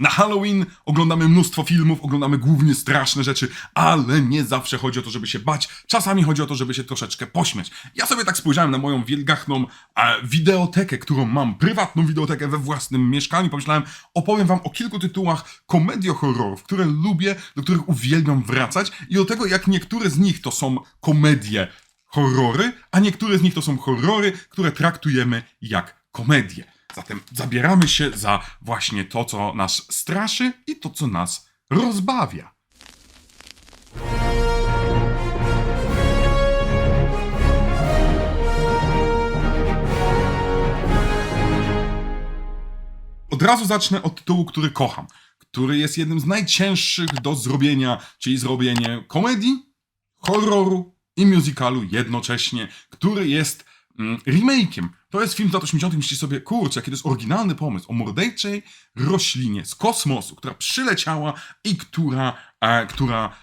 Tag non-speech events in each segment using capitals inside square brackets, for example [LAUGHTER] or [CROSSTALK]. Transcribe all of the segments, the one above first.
Na Halloween oglądamy mnóstwo filmów, oglądamy głównie straszne rzeczy, ale nie zawsze chodzi o to, żeby się bać. Czasami chodzi o to, żeby się troszeczkę pośmiać. Ja sobie tak spojrzałem na moją wielgachną e, wideotekę, którą mam, prywatną wideotekę we własnym mieszkaniu. Pomyślałem, opowiem wam o kilku tytułach komediohorrorów, które lubię, do których uwielbiam wracać i o tego, jak niektóre z nich to są komedie horrory, a niektóre z nich to są horrory, które traktujemy jak komedie. Zatem zabieramy się za właśnie to, co nas straszy i to, co nas rozbawia. Od razu zacznę od tytułu, który kocham, który jest jednym z najcięższych do zrobienia, czyli zrobienie komedii, horroru i musicalu jednocześnie, który jest mm, remake'iem. To jest film z lat 80. Myślicie sobie, kurczę, jaki to jest oryginalny pomysł o mordęczej roślinie z kosmosu, która przyleciała i która, e, która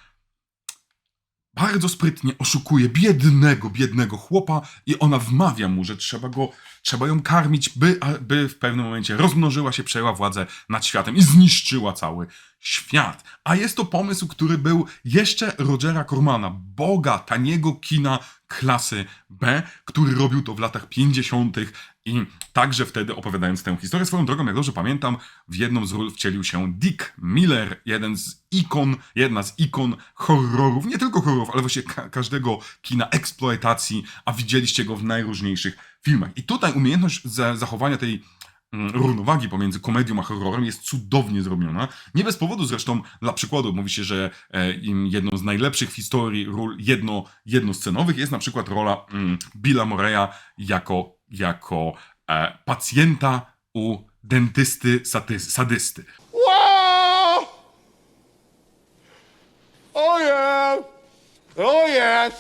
bardzo sprytnie oszukuje biednego, biednego chłopa i ona wmawia mu, że trzeba go, trzeba ją karmić, by, by w pewnym momencie rozmnożyła się, przejęła władzę nad światem i zniszczyła cały świat. A jest to pomysł, który był jeszcze Rogera Cormana, boga taniego kina klasy B, który robił to w latach 50. i także wtedy opowiadając tę historię. Swoją drogą, jak dobrze pamiętam, w jedną z ról wcielił się Dick Miller, jeden z ikon, jedna z ikon horrorów, nie tylko horrorów, ale właśnie ka- każdego kina eksploatacji, a widzieliście go w najróżniejszych filmach. I tutaj umiejętność za- zachowania tej równowagi pomiędzy komedią a horrorem jest cudownie zrobiona. Nie bez powodu zresztą, dla przykładu, mówi się, że e, jedną z najlepszych w historii ról jedno, jednoscenowych jest na przykład rola mm, Billa Moreya jako, jako e, pacjenta u dentysty sadysty. Whoa! Oh yeah! Oh yes!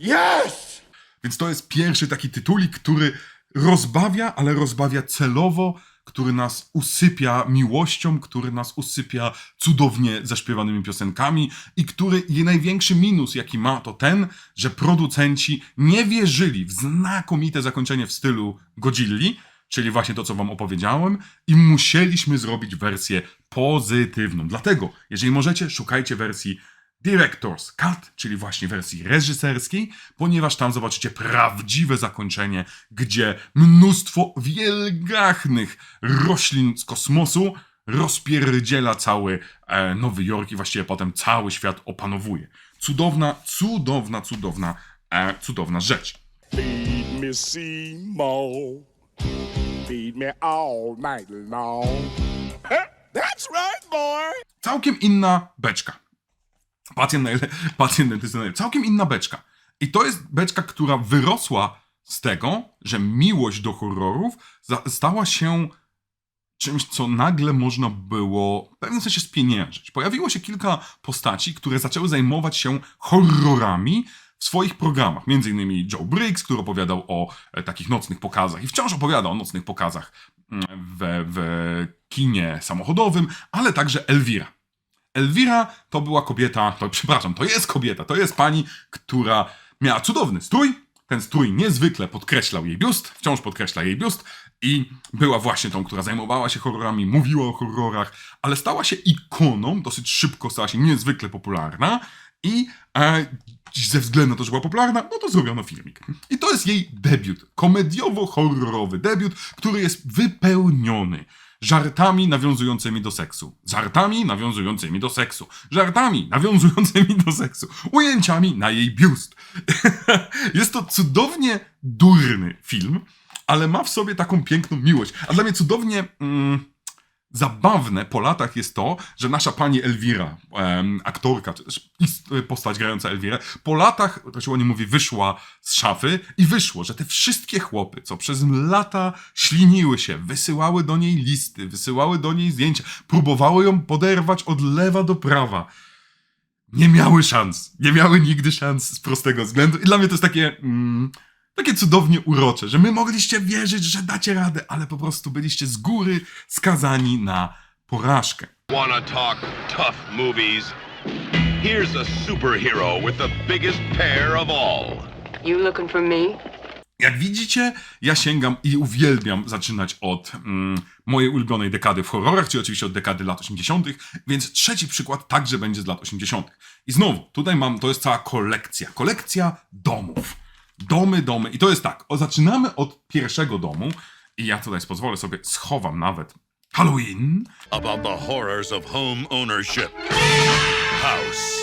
Yes! Więc to jest pierwszy taki tytulik, który rozbawia, ale rozbawia celowo, który nas usypia miłością, który nas usypia cudownie zaśpiewanymi piosenkami i który jej największy minus, jaki ma, to ten, że producenci nie wierzyli w znakomite zakończenie w stylu Godzilli, czyli właśnie to, co wam opowiedziałem, i musieliśmy zrobić wersję pozytywną. Dlatego, jeżeli możecie, szukajcie wersji Director's Cut, czyli właśnie wersji reżyserskiej, ponieważ tam zobaczycie prawdziwe zakończenie, gdzie mnóstwo wielgachnych roślin z kosmosu rozpierdziela cały e, Nowy Jork i właściwie potem cały świat opanowuje. Cudowna, cudowna, cudowna, e, cudowna rzecz. Feed me Seymour. Feed me all night long. [LAUGHS] That's right, boy. Całkiem inna beczka. Pacjent, najle- pacjent dentysty najlepszy. Całkiem inna beczka. I to jest beczka, która wyrosła z tego, że miłość do horrorów za- stała się czymś, co nagle można było w pewnym sensie spieniężyć. Pojawiło się kilka postaci, które zaczęły zajmować się horrorami w swoich programach. Między innymi Joe Briggs, który opowiadał o e, takich nocnych pokazach i wciąż opowiada o nocnych pokazach mm, w, w kinie samochodowym, ale także Elvira. Elvira to była kobieta, to, przepraszam, to jest kobieta, to jest pani, która miała cudowny strój. Ten strój niezwykle podkreślał jej biust, wciąż podkreśla jej biust i była właśnie tą, która zajmowała się horrorami, mówiła o horrorach, ale stała się ikoną, dosyć szybko stała się niezwykle popularna i e, ze względu na to, że była popularna, no to zrobiono filmik. I to jest jej debiut, komediowo-horrorowy debiut, który jest wypełniony żartami nawiązującymi do seksu, żartami nawiązującymi do seksu, żartami nawiązującymi do seksu, ujęciami na jej biust. [LAUGHS] jest to cudownie durny film, ale ma w sobie taką piękną miłość. A dla mnie cudownie mm, zabawne po latach jest to, że nasza pani Elwira, em, aktorka, czy też postać grająca Elwirę, po latach, to się o niej mówi, wyszła z szafy i wyszło, że te wszystkie chłopy, co przez lata śliniły się, wysyłały do niej listy, wysyłały do niej zdjęcia, próbowały ją poderwać od lewa do prawa, nie miały szans. Nie miały nigdy szans z prostego względu. I dla mnie to jest takie. Mm, takie cudownie urocze, że my mogliście wierzyć, że dacie radę, ale po prostu byliście z góry skazani na porażkę. Wanna talk tough movies? Here's a superhero with the biggest pair of all. You looking for me? Jak widzicie, ja sięgam i uwielbiam zaczynać od mm, mojej ulubionej dekady w horrorach, czyli oczywiście od dekady lat 80., więc trzeci przykład także będzie z lat 80. I znowu, tutaj mam, to jest cała kolekcja. Kolekcja domów. Domy, domy. I to jest tak, o, zaczynamy od pierwszego domu i ja tutaj pozwolę sobie, schowam nawet Halloween. About the horrors of home ownership. House.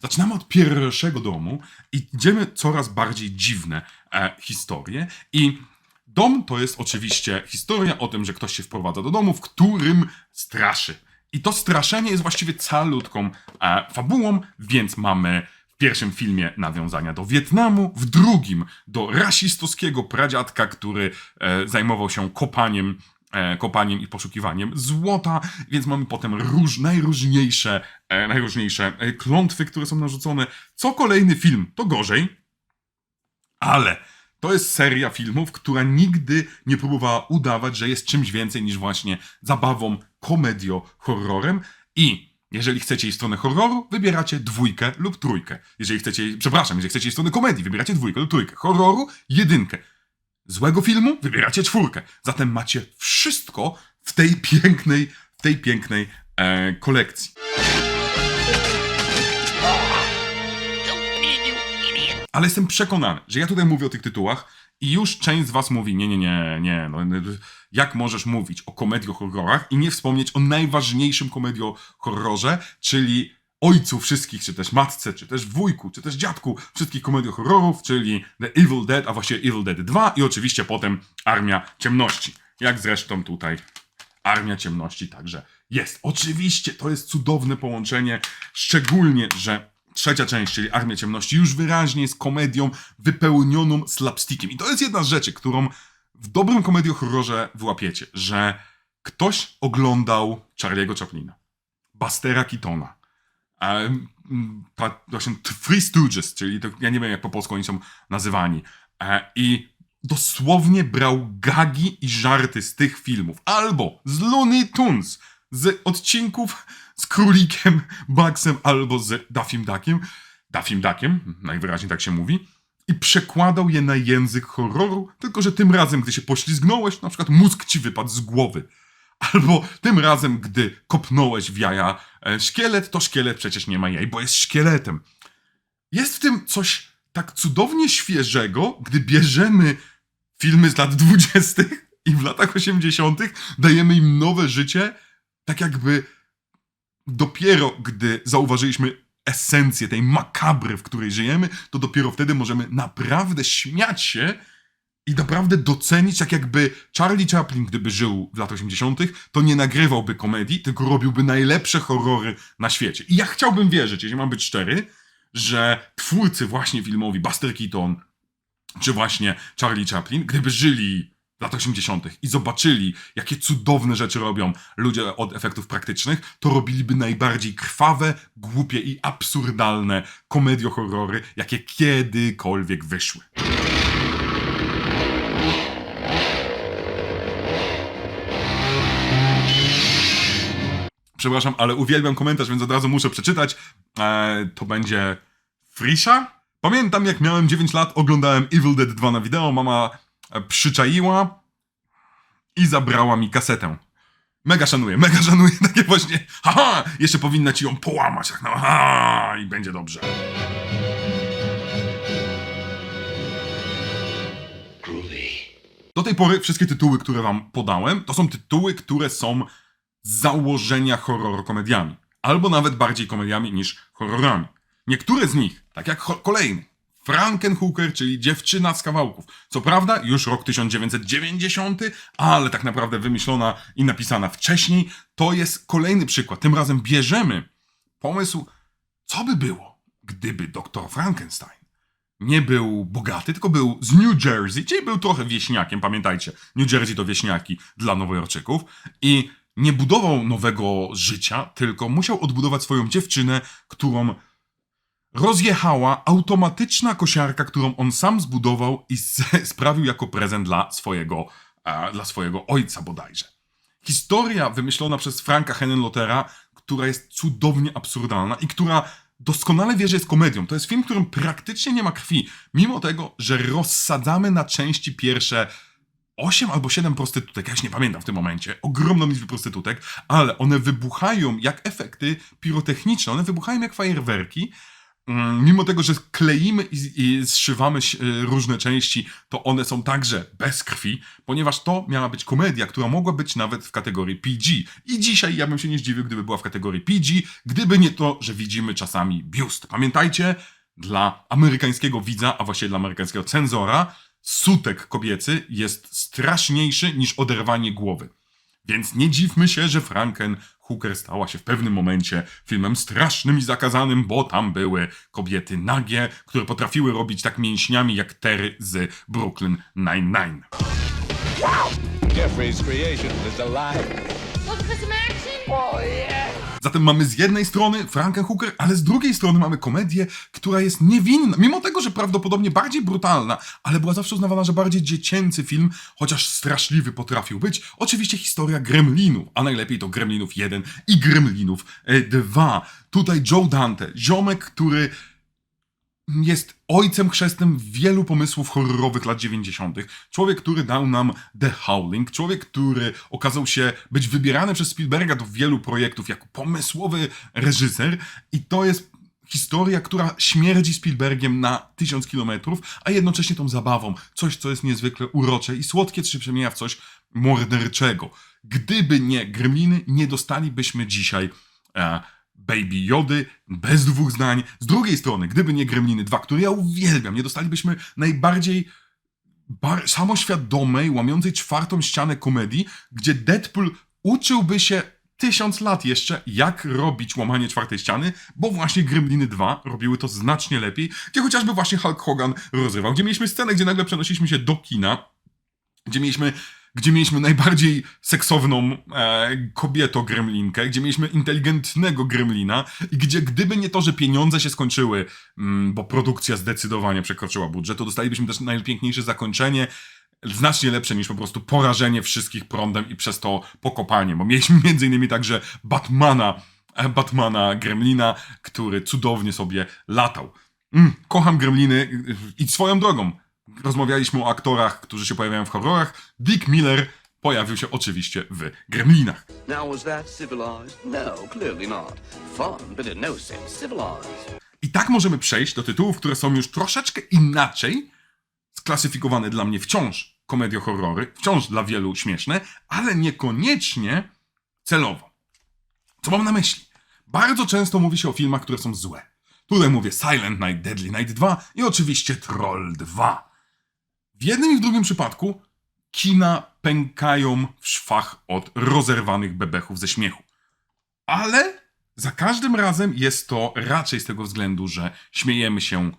Zaczynamy od pierwszego domu i idziemy coraz bardziej dziwne e, historie. I dom to jest oczywiście historia o tym, że ktoś się wprowadza do domu, w którym straszy. I to straszenie jest właściwie calutką e, fabułą, więc mamy pierwszym filmie nawiązania do Wietnamu, w drugim do rasistowskiego pradziadka, który e, zajmował się kopaniem e, kopaniem i poszukiwaniem złota, więc mamy potem róż, najróżniejsze, e, najróżniejsze e, klątwy, które są narzucone. Co kolejny film, to gorzej, ale to jest seria filmów, która nigdy nie próbowała udawać, że jest czymś więcej niż właśnie zabawą, komedią, horrorem. I jeżeli chcecie w stronę horroru, wybieracie dwójkę lub trójkę. Jeżeli chcecie, przepraszam, jeżeli chcecie w stronę komedii, wybieracie dwójkę lub trójkę. Horroru, jedynkę. Złego filmu, wybieracie czwórkę. Zatem macie wszystko w tej pięknej, w tej pięknej e, kolekcji. Ale jestem przekonany, że ja tutaj mówię o tych tytułach i już część z was mówi, nie, nie, nie, nie, no, jak możesz mówić o komedii o horrorach i nie wspomnieć o najważniejszym komedii o horrorze, czyli ojcu wszystkich, czy też matce, czy też wujku, czy też dziadku wszystkich komedii horrorów, czyli The Evil Dead, a właściwie Evil Dead 2 i oczywiście potem Armia Ciemności. Jak zresztą tutaj Armia Ciemności także jest. Oczywiście to jest cudowne połączenie, szczególnie, że trzecia część, czyli Armia Ciemności, już wyraźnie jest komedią wypełnioną slapstickiem. I to jest jedna z rzeczy, którą w dobrym komedii o horrorze wyłapiecie, że ktoś oglądał Charlie'ego Chaplina, Bustera Keatona, ta, właśnie Three Stooges, czyli to, ja nie wiem jak po polsku oni są nazywani, e, i dosłownie brał gagi i żarty z tych filmów, albo z Looney Tunes, z odcinków z Królikiem Bugsem, albo z Daffym Duckiem, Daffym Duckiem, najwyraźniej tak się mówi, i przekładał je na język horroru, tylko że tym razem, gdy się poślizgnąłeś, na przykład mózg ci wypadł z głowy. Albo tym razem, gdy kopnąłeś w jaja e, szkielet, to szkielet przecież nie ma jaj, bo jest szkieletem. Jest w tym coś tak cudownie świeżego, gdy bierzemy filmy z lat 20. i w latach 80. dajemy im nowe życie, tak jakby dopiero gdy zauważyliśmy esencję tej makabry, w której żyjemy, to dopiero wtedy możemy naprawdę śmiać się i naprawdę docenić, tak jakby Charlie Chaplin, gdyby żył w latach 80., to nie nagrywałby komedii, tylko robiłby najlepsze horrory na świecie. I ja chciałbym wierzyć, jeśli mam być szczery, że twórcy właśnie filmowi Buster Keaton, czy właśnie Charlie Chaplin, gdyby żyli latach 80. i zobaczyli, jakie cudowne rzeczy robią ludzie od efektów praktycznych, to robiliby najbardziej krwawe, głupie i absurdalne komediohorrory, jakie kiedykolwiek wyszły. Przepraszam, ale uwielbiam komentarz, więc od razu muszę przeczytać. Eee, to będzie Frisha? Pamiętam, jak miałem 9 lat, oglądałem Evil Dead 2 na wideo, mama przyczaiła i zabrała mi kasetę. Mega szanuję, mega szanuję, [LAUGHS] takie właśnie, haha, jeszcze powinna ci ją połamać, jak no, ha, i będzie dobrze. Do tej pory wszystkie tytuły, które wam podałem, to są tytuły, które są z założenia horror komediami. Albo nawet bardziej komediami niż horrorami. Niektóre z nich, tak jak kolejny, Frankenhooker, czyli dziewczyna z kawałków. Co prawda, już rok 1990, ale tak naprawdę wymyślona i napisana wcześniej, to jest kolejny przykład. Tym razem bierzemy pomysł, co by było, gdyby doktor Frankenstein nie był bogaty, tylko był z New Jersey, czyli był trochę wieśniakiem, pamiętajcie, New Jersey to wieśniaki dla nowojorczyków i nie budował nowego życia, tylko musiał odbudować swoją dziewczynę, którą rozjechała automatyczna kosiarka, którą on sam zbudował i [LAUGHS] sprawił jako prezent dla swojego, e, dla swojego ojca bodajże. Historia wymyślona przez Franka Henenlottera, która jest cudownie absurdalna i która doskonale wie, że jest komedią. To jest film, w którym praktycznie nie ma krwi, mimo tego, że rozsadzamy na części pierwsze 8 albo 7 prostytutek, ja już nie pamiętam w tym momencie, ogromną liczbę prostytutek, ale one wybuchają jak efekty pirotechniczne, one wybuchają jak fajerwerki, Mimo tego, że kleimy i, zszywamy y, różne części, to one są także bez krwi, ponieważ to miała być komedia, która mogła być nawet w kategorii PG. I dzisiaj ja bym się nie zdziwił, gdyby była w kategorii PG, gdyby nie to, że widzimy czasami biust. Pamiętajcie, dla amerykańskiego widza, a właściwie dla amerykańskiego cenzora, sutek kobiecy jest straszniejszy niż oderwanie głowy. Więc nie dziwmy się, że Franken Hooker stała się w pewnym momencie filmem strasznym i zakazanym, bo tam były kobiety nagie, które potrafiły robić tak mięśniami jak Terry z Brooklyn Nine-Nine. Jeffrey's creation is alive. Looking for some action? Zatem mamy z jednej strony Frankenhooker, ale z drugiej strony mamy komedię, która jest niewinna, mimo tego, że prawdopodobnie bardziej brutalna, ale była zawsze uznawana, że bardziej dziecięcy film, chociaż straszliwy potrafił być. Oczywiście historia Gremlinów, a najlepiej to Gremlinów 1 i Gremlinów 2. Tutaj Joe Dante, ziomek, który jest ojcem chrzestnym wielu pomysłów horrorowych lat 90. Człowiek, który dał nam The Howling, człowiek, który okazał się być wybierany przez Spielberga do wielu projektów jako pomysłowy reżyser i to jest historia, która śmierdzi Spielbergiem na tysiąc kilometrów, a jednocześnie tą zabawą. Coś, co jest niezwykle urocze i słodkie, co się przemienia w coś morderczego. Gdyby nie Gremliny, nie dostalibyśmy dzisiaj e, Baby Jody, bez dwóch zdań. Z drugiej strony, gdyby nie Gremliny 2, które ja uwielbiam, nie dostalibyśmy najbardziej bar- samoświadomej, łamiącej czwartą ścianę komedii, gdzie Deadpool uczyłby się tysiąc lat jeszcze, jak robić łamanie czwartej ściany, bo właśnie Gremliny 2 robiły to znacznie lepiej, gdzie chociażby właśnie Hulk Hogan rozrywał, gdzie mieliśmy scenę, gdzie nagle przenosiliśmy się do kina, gdzie mieliśmy, gdzie mieliśmy najbardziej seksowną e, kobieto gremlinkę, gdzie mieliśmy inteligentnego gremlina i gdzie gdyby nie to, że pieniądze się skończyły, mm, bo produkcja zdecydowanie przekroczyła budżet, to dostalibyśmy też najpiękniejsze zakończenie, znacznie lepsze niż po prostu porażenie wszystkich prądem i przez to pokopanie, bo mieliśmy [LAUGHS] między innymi także Batmana, e, Batmana Gremlina, który cudownie sobie latał. Mm, kocham Gremliny i swoją drogą. Rozmawialiśmy o aktorach, którzy się pojawiają w horrorach. Dick Miller pojawił się oczywiście w Gremlinach. Now, was that civilized? No, clearly not. Fun, but in no sense civilized. I tak możemy przejść do tytułów, które są już troszeczkę inaczej sklasyfikowane dla mnie wciąż komedio-horrory, wciąż dla wielu śmieszne, ale niekoniecznie celowo. Co mam na myśli? Bardzo często mówi się o filmach, które są złe. Tutaj mówię Silent Night, Deadly Night 2 i oczywiście Troll 2. W jednym i w drugim przypadku kina pękają w szwach od rozerwanych bebechów ze śmiechu. Ale za każdym razem jest to raczej z tego względu, że śmiejemy się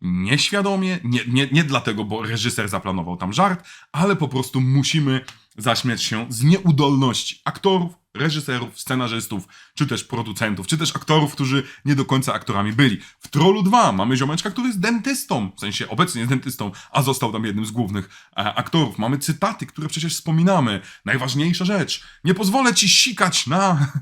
nieświadomie, nie, nie, nie dlatego, bo reżyser zaplanował tam żart, ale po prostu musimy zaśmiać się z nieudolności aktorów, reżyserów, scenarzystów, czy też producentów, czy też aktorów, którzy nie do końca aktorami byli. W Trollu 2 mamy ziomeczka, który jest dentystą, w sensie obecnie jest dentystą, a został tam jednym z głównych e, aktorów. Mamy cytaty, które przecież wspominamy. Najważniejsza rzecz. Nie pozwolę ci sikać na,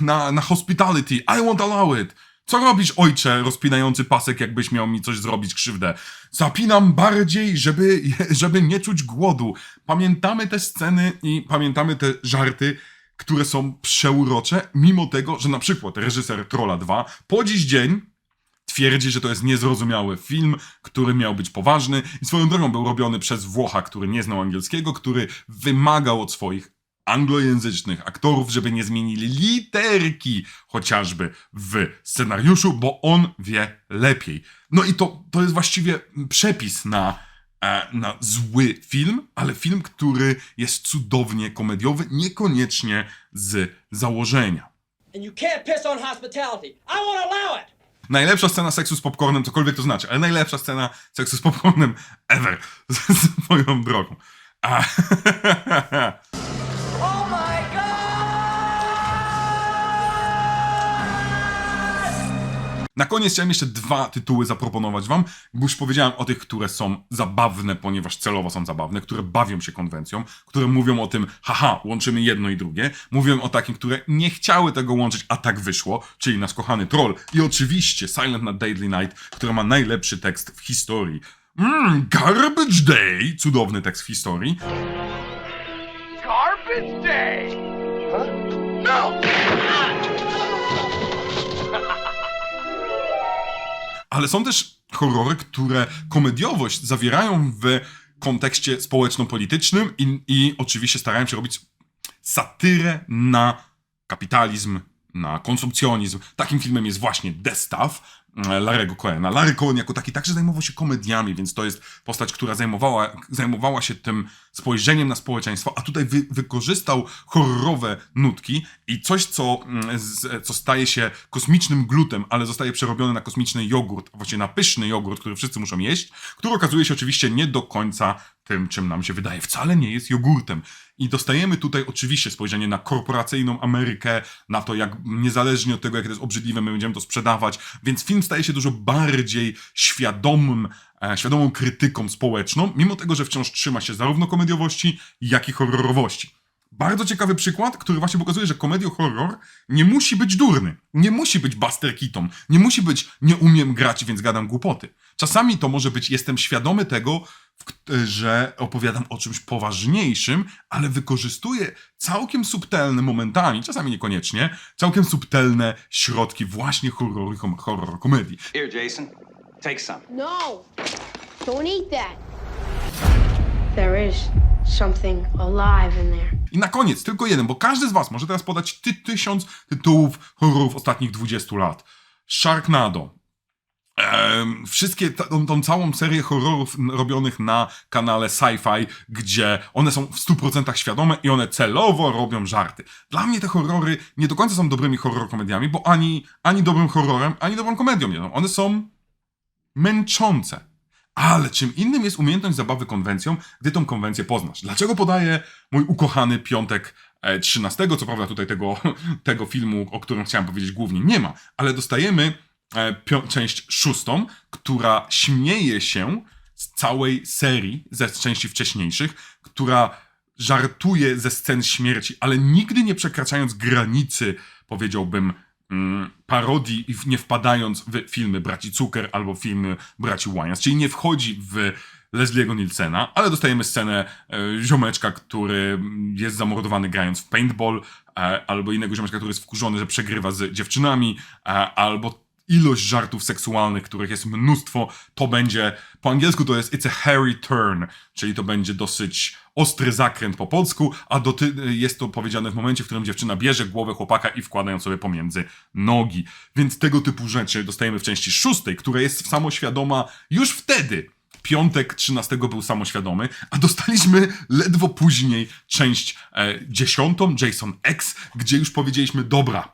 na, na hospitality. I won't allow it. Co robisz, ojcze, rozpinający pasek, jakbyś miał mi coś zrobić krzywdę? Zapinam bardziej, żeby, żeby nie czuć głodu. Pamiętamy te sceny i pamiętamy te żarty, które są przeurocze, mimo tego, że na przykład reżyser Trolla 2 po dziś dzień twierdzi, że to jest niezrozumiały film, który miał być poważny i swoją drogą był robiony przez Włocha, który nie znał angielskiego, który wymagał od swoich anglojęzycznych aktorów, żeby nie zmienili literki chociażby w scenariuszu, bo on wie lepiej. No i to, to jest właściwie przepis na, na zły film, ale film, który jest cudownie komediowy, niekoniecznie z założenia. And you can't piss on hospitality. I won't allow it! Najlepsza scena seksu z popcornem, cokolwiek to znaczy, ale najlepsza scena seksu z popcornem ever. [LAUGHS] Swoją drogą. A, [LAUGHS] Na koniec chciałem jeszcze dwa tytuły zaproponować wam, bo już powiedziałem o tych, które są zabawne, ponieważ celowo są zabawne, które bawią się konwencją, które mówią o tym, haha, łączymy jedno i drugie. Mówią o takich, które nie chciały tego łączyć, a tak wyszło, czyli nasz kochany troll. I oczywiście Silent na Deadly Night, która ma najlepszy tekst w historii. Mmm, Garbage Day! Cudowny tekst w historii. Garbage day! Huh? No! Ale są też horrory, które komediowość zawierają w kontekście społeczno-politycznym i, i oczywiście starają się robić satyrę na kapitalizm, na konsumpcjonizm. Takim filmem jest właśnie e, Larego Coena. Larry Cohen jako taki także zajmował się komediami, więc to jest postać, która zajmowała, zajmowała się tym spojrzeniem na społeczeństwo, a tutaj wy, wykorzystał horrorowe nutki i coś, co, mm, co staje się kosmicznym glutem, ale zostaje przerobione na kosmiczny jogurt, właściwie na pyszny jogurt, który wszyscy muszą jeść, który okazuje się oczywiście nie do końca tym, czym nam się wydaje. Wcale nie jest jogurtem. I dostajemy tutaj oczywiście spojrzenie na korporacyjną Amerykę, na to, jak niezależnie od tego, jak to jest obrzydliwe, my będziemy to sprzedawać. Więc film staje się dużo bardziej świadomym, e, świadomą krytyką społeczną, mimo tego, że wciąż trzyma się zarówno komediowości, jak i horrorowości. Bardzo ciekawy przykład, który właśnie pokazuje, że komedio-horror nie musi być durny. Nie musi być Buster. Nie musi być nie umiem grać, więc gadam głupoty. Czasami to może być jestem świadomy tego, że opowiadam o czymś poważniejszym, ale wykorzystuję całkiem subtelne momentami, czasami niekoniecznie, całkiem subtelne środki właśnie horroru, kom- horror komedii. Here, Jason. Take some. No! Don't eat that. There is something alive in there. I na koniec, tylko jeden, bo każdy z was może teraz podać ty tysiąc tytułów horrorów ostatnich 20 lat. Sharknado. Wszystkie, tą, tą całą serię horrorów robionych na kanale Sci-Fi, gdzie one są w 100% świadome i one celowo robią żarty. Dla mnie te horrory nie do końca są dobrymi horror komediami, bo ani, ani dobrym horrorem, ani dobrą komedią nie są. One są męczące. Ale czym innym jest umiejętność zabawy konwencją, gdy tą konwencję poznasz. Dlaczego podaję mój ukochany piątek e, 13? Co prawda tutaj tego, [LAUGHS] tego filmu, o którym chciałem powiedzieć głównie nie ma, ale dostajemy e, pio- część szóstą, która śmieje się z całej serii, ze części wcześniejszych, która żartuje ze scen śmierci, ale nigdy nie przekraczając granicy, powiedziałbym, mm, parodii i nie wpadając w filmy braci Zucker albo filmy braci Wayans, czyli nie wchodzi w Leslie'ego Nielsena, ale dostajemy scenę e, ziomeczka, który jest zamordowany grając w paintball, e, albo innego ziomeczka, który jest wkurzony, że przegrywa z dziewczynami, e, albo ilość żartów seksualnych, których jest mnóstwo, to będzie, po angielsku to jest it's a hairy turn, czyli to będzie dosyć ostry zakręt po polsku, a doty- jest to powiedziane w momencie, w którym dziewczyna bierze głowę chłopaka i wkłada ją sobie pomiędzy nogi. Więc tego typu rzeczy dostajemy w części szóstej, która jest samoświadoma już wtedy. Piątek 13 był samoświadomy, a dostaliśmy ledwo później część e, dziesiątą, Jason X, gdzie już powiedzieliśmy, dobra,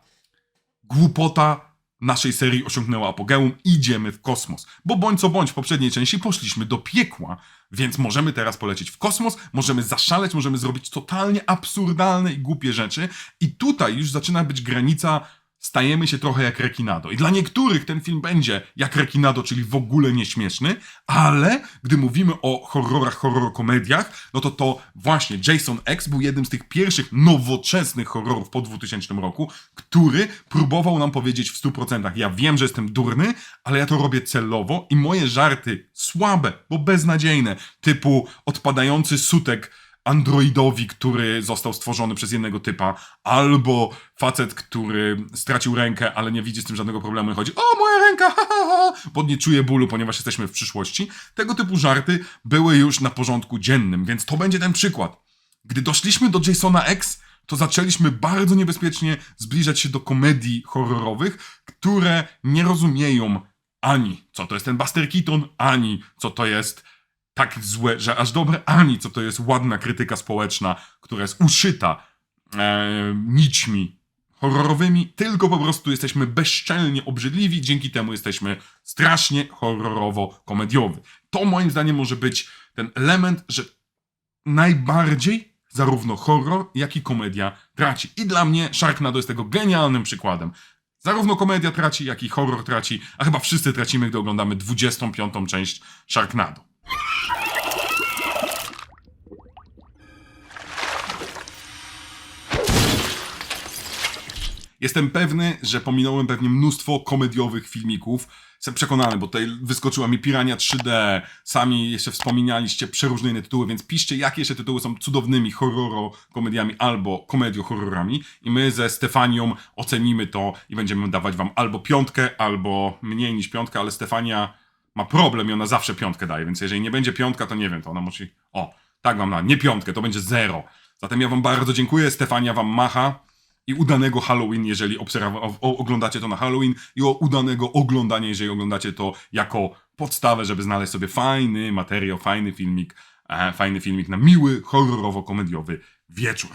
głupota naszej serii osiągnęła apogeum, idziemy w kosmos. Bo bądź co bądź w poprzedniej części poszliśmy do piekła, więc możemy teraz polecieć w kosmos, możemy zaszaleć, możemy zrobić totalnie absurdalne i głupie rzeczy i tutaj już zaczyna być granica stajemy się trochę jak Rekinado. I dla niektórych ten film będzie jak Rekinado, czyli w ogóle nieśmieszny, ale gdy mówimy o horrorach, horror komediach, no to to właśnie Jason X był jednym z tych pierwszych nowoczesnych horrorów po 2000 roku, który próbował nam powiedzieć w 100%, ja wiem, że jestem durny, ale ja to robię celowo i moje żarty słabe, bo beznadziejne, typu odpadający sutek androidowi, który został stworzony przez jednego typa, albo facet, który stracił rękę, ale nie widzi z tym żadnego problemu i chodzi, o moja ręka, ha, ha, ha, bo nie czuje bólu, ponieważ jesteśmy w przyszłości. Tego typu żarty były już na porządku dziennym, więc to będzie ten przykład. Gdy doszliśmy do Jasona X, to zaczęliśmy bardzo niebezpiecznie zbliżać się do komedii horrorowych, które nie rozumieją ani co to jest ten Buster Keaton, ani co to jest tak złe, że aż dobre, ani co to jest ładna krytyka społeczna, która jest uszyta e, nićmi horrorowymi, tylko po prostu jesteśmy bezczelnie obrzydliwi, dzięki temu jesteśmy strasznie horrorowo-komediowy. To moim zdaniem może być ten element, że najbardziej zarówno horror, jak i komedia traci. I dla mnie Sharknado jest tego genialnym przykładem. Zarówno komedia traci, jak i horror traci, a chyba wszyscy tracimy, gdy oglądamy 25. część Sharknado. Jestem pewny, że pominąłem pewnie mnóstwo komediowych filmików. Jestem przekonany, bo tutaj wyskoczyła mi Pirania 3D, sami jeszcze wspominaliście przeróżne inne tytuły, więc piszcie, jakie jeszcze tytuły są cudownymi horroro-komediami albo komedio-horrorami i my ze Stefanią ocenimy to i będziemy dawać wam albo piątkę, albo mniej niż piątkę, ale Stefania ma problem i ona zawsze piątkę daje, więc jeżeli nie będzie piątka, to nie wiem, to ona musi... O, tak wam na, nie piątkę, to będzie zero. Zatem ja wam bardzo dziękuję, Stefania wam macha i udanego Halloween, jeżeli obserwa- o- o- oglądacie to na Halloween i o udanego oglądania, jeżeli oglądacie to jako podstawę, żeby znaleźć sobie fajny materiał, fajny filmik, e, fajny filmik na miły, horrorowo-komediowy wieczór.